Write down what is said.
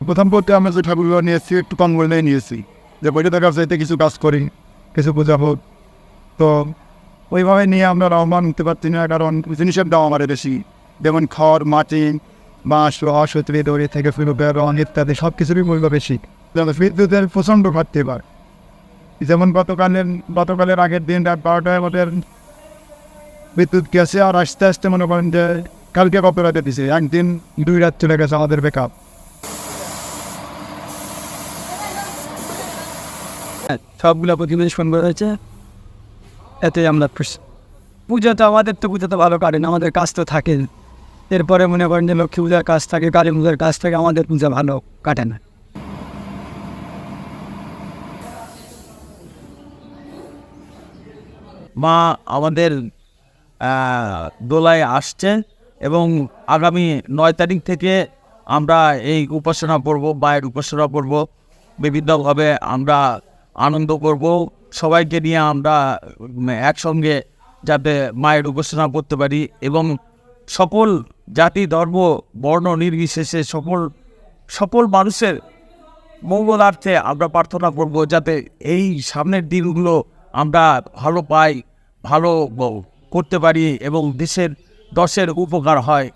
প্রথম পথে আমরা যে ঠাকুরগুলো নিয়েছি একটু কম নিয়ে নিয়েছি। যে বইটা দেখার চাইতে কিছু কাজ করি, কিছু বোঝাবো তো ওইভাবে নিয়ে আমরা রহমান উঠতে পারছি না, কারণ জিনিসের দাম আমাদের বেশি। যেমন খড়, মাটি, বাঁশ, রস হতে দড়ি থেকে শুরু করে রং ইত্যাদি সব কিছুরই মূল্য বেশি। বিদ্যুতের প্রচণ্ড ঘাটতে পারে যেমন গতকালের গতকালের আগের দিন রাত বারোটায় আমাদের বিদ্যুৎ গেছে আর আস্তে আস্তে মনে করেন যে কালকে কত রাতে দিছে। একদিন দুই রাত চলে গেছে আমাদের বেকআপ সবগুলো প্রতিবেদন ফোন করা হয়েছে। এতে আমরা খুশি। পূজা তো আমাদের তো পূজা তো ভালো কাটেন আমাদের কাজ তো থাকে। এরপরে মনে করেন যে লক্ষ্মী পূজার কাজ থাকে কালী পূজার কাজ থাকে আমাদের পূজা ভালো কাটে না। মা আমাদের দোলায় আসছে এবং আগামী নয় তারিখ থেকে আমরা এই উপাসনা করব মায়ের উপাসনা করব বিভিন্নভাবে আমরা আনন্দ করব। সবাইকে নিয়ে আমরা একসঙ্গে যাতে মায়ের উপাসনা করতে পারি এবং সকল জাতি, ধর্ম, বর্ণ নির্বিশেষে সকল সকল মানুষের মঙ্গলার্থে আমরা প্রার্থনা করব যাতে এই সামনের দিনগুলো আমরা ভালো পাই, ভালো করতে পারি এবং দেশের দশের উপকার হয়।